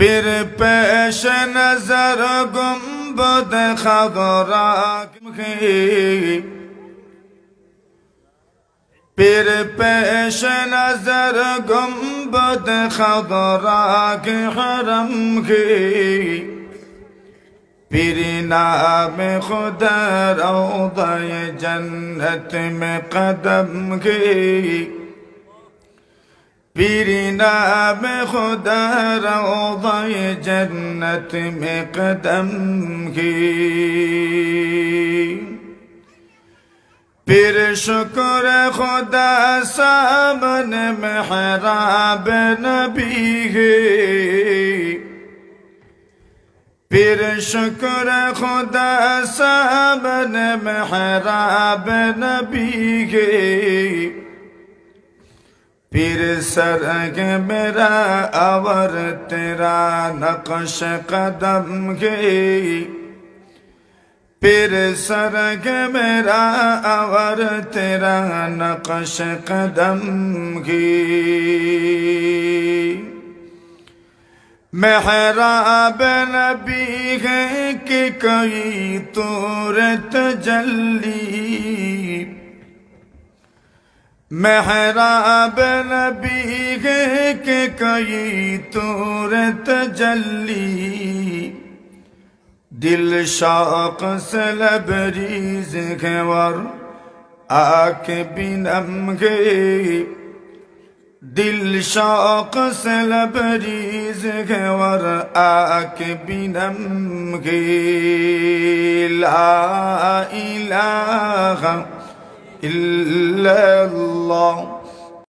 پھر پیش نظر گنبد خضراک کی پھر پیش نظر گنبد خضراک حرم کی پھر نام خدا روضہ جنت میں قدم کی پیر نام خدا روضہ جنت میں قدم کی۔ پھر شکر خدا سامن محراب نبی ہے۔ پھر شکر خدا سامن محراب نبی ہے۔ پھر سرگ میرا اور تیرا نقش قدم گئی پھر سرگ میرا اور تیرا نقش قدم گئی محراب نبی ہے کہ کوئی تور تجلی محراب نبی ہے کہ کوئی تور تجلی دل شوق سے لبریز ہے اور آنکھ بنم گئی دل شوق سے لبریز ہے اور آنکھ بنم گئی لا الہ إلا اللہ